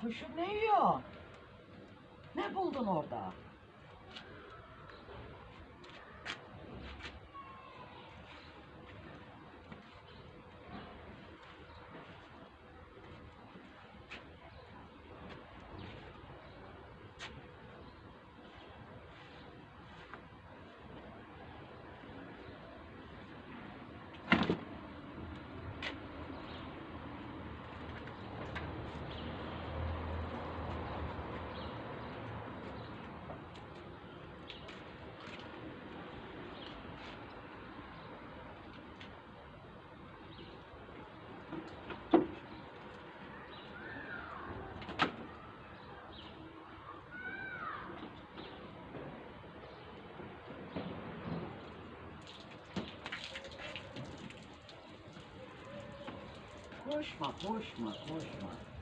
Kuşum ne yiyor? Ne buldun orada? Koşma, koşma, koşma.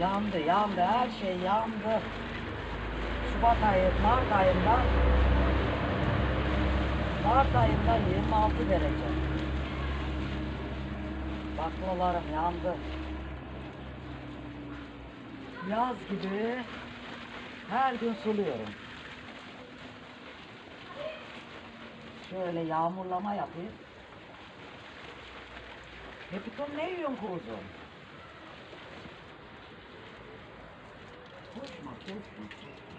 Yandı, yandı, her şey yandı. Şubat ayı, Mart ayında Mart ayında 26 derece. Baklalarım yandı. Yaz gibi her gün suluyorum. Şöyle yağmurlama yapayım. Hepiton ne yiyorsun kuzum? Koşma, koşma.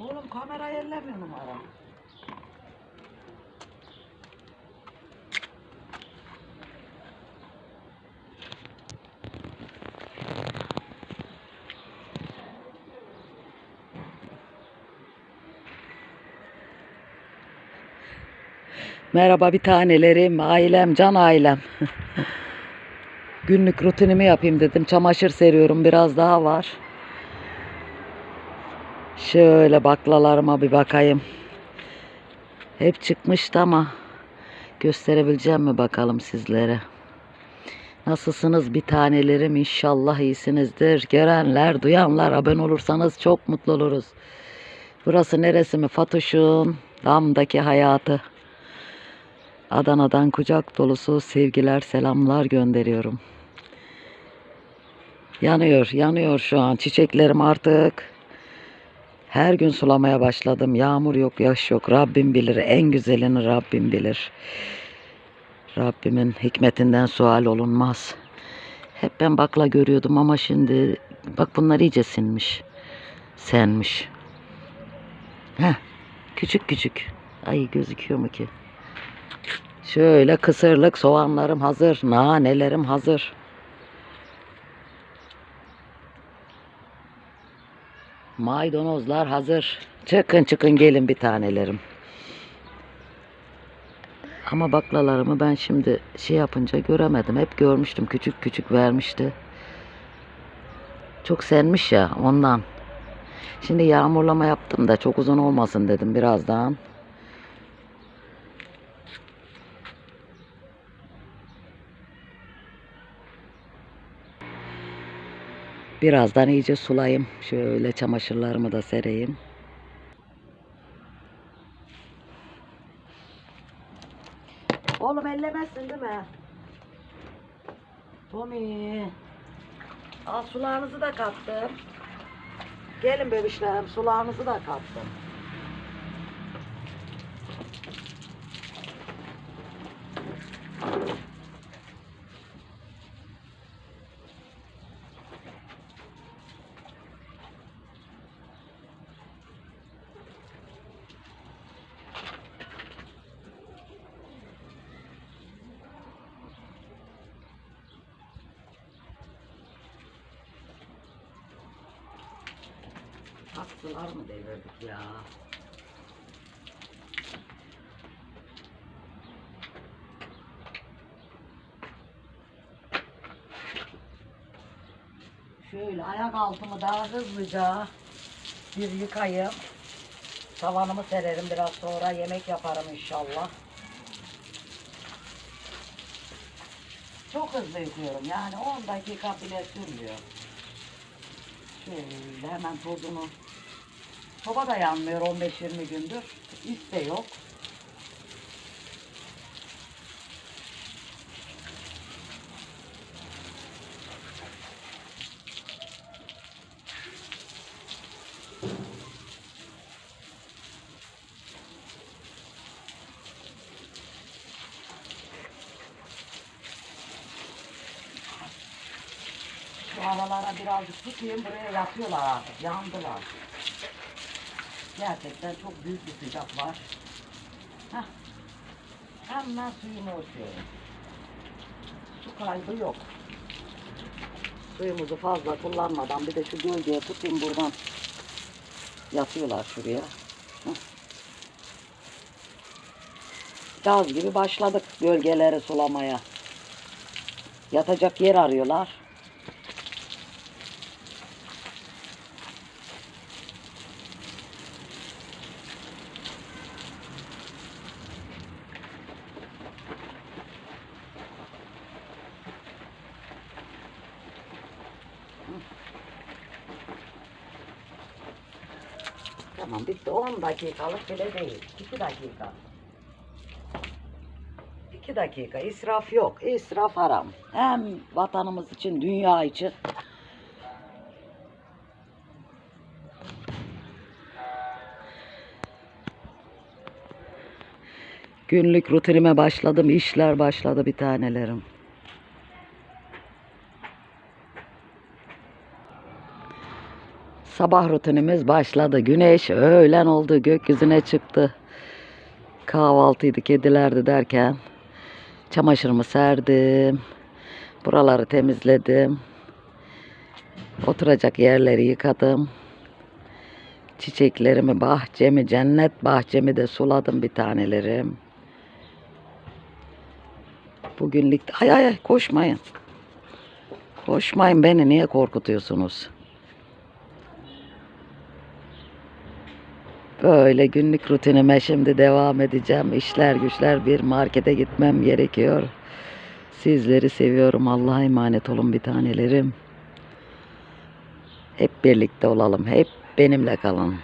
Oğlum kamera ellemiyor numara. Merhaba bir tanelerim, ailem, can ailem. Günlük rutinimi yapayım dedim. Çamaşır seriyorum, biraz daha var. Şöyle baklalarıma bir bakayım. Hep çıkmıştı ama gösterebileceğim mi bakalım sizlere. Nasılsınız bir tanelerim? İnşallah iyisinizdir. Görenler, duyanlar abone olursanız çok mutlu oluruz. Burası neresi mi? Fatuş'un damdaki hayatı. Adana'dan kucak dolusu sevgiler, selamlar gönderiyorum. Yanıyor, yanıyor şu an. Çiçeklerim artık her gün sulamaya başladım. Yağmur yok, yaş yok. Rabbim bilir. En güzelini Rabbim bilir. Rabbimin hikmetinden sual olunmaz. Hep ben bakla görüyordum ama şimdi bak bunlar iyice sinmiş. Senmiş. Heh, küçük küçük. Ay gözüküyor mu ki? Şöyle kısırlık soğanlarım hazır. Nanelerim hazır. Maydanozlar hazır. Çıkın çıkın gelin bir tanelerim. Ama baklalarımı ben şimdi şey yapınca göremedim. Hep görmüştüm. Küçük küçük vermişti. Çok senmiş ya ondan. Şimdi yağmurlama yaptım da çok uzun olmasın dedim birazdan. Birazdan iyice sulayayım. Şöyle çamaşırlarımı da sereyim. Oğlum ellemezsin değil mi? Tommy. Al sularınızı da kattım. Gelin bebişlerim sularınızı da kattım. Hastalar mı devirdik ya? Şöyle ayak altımı daha hızlıca bir yıkayayım. Tavanımı sererim biraz sonra yemek yaparım inşallah. Çok hızlı yıkıyorum yani 10 dakika bile sürmüyor. Şöyle hemen tozunu. Soba da yanmıyor 15-20 gündür. İs de yok. Şu aralara birazcık tutayım buraya yatıyorlar artık yandılar. Gerçekten çok büyük bir sıcak var. Heh. Hemen suyumu açıyorum. Su kaybı yok. Suyumuzu fazla kullanmadan bir de şu gölgeye tutayım buradan. Yatıyorlar şuraya. Heh. Gaz gibi başladık gölgeleri sulamaya. Yatacak yer arıyorlar. Tamam bitti. 10 dakikalık bile değil. 2 dakika. 2 dakika. İsraf yok. İsraf haram. Hem vatanımız için, dünya için. Günlük rutinime başladım. işler başladı bir tanelerim. Sabah rutinimiz başladı. Güneş öğlen oldu. Gökyüzüne çıktı. Kahvaltıydı, kedilerdi derken çamaşırımı serdim. Buraları temizledim. Oturacak yerleri yıkadım. Çiçeklerimi, bahçemi, cennet bahçemi de suladım bir tanelerim. Bugünlük ay ay ay koşmayın. Koşmayın beni niye korkutuyorsunuz? Böyle günlük rutinime şimdi devam edeceğim. İşler güçler bir markete gitmem gerekiyor. Sizleri seviyorum. Allah'a emanet olun bir tanelerim. Hep birlikte olalım. Hep benimle kalın.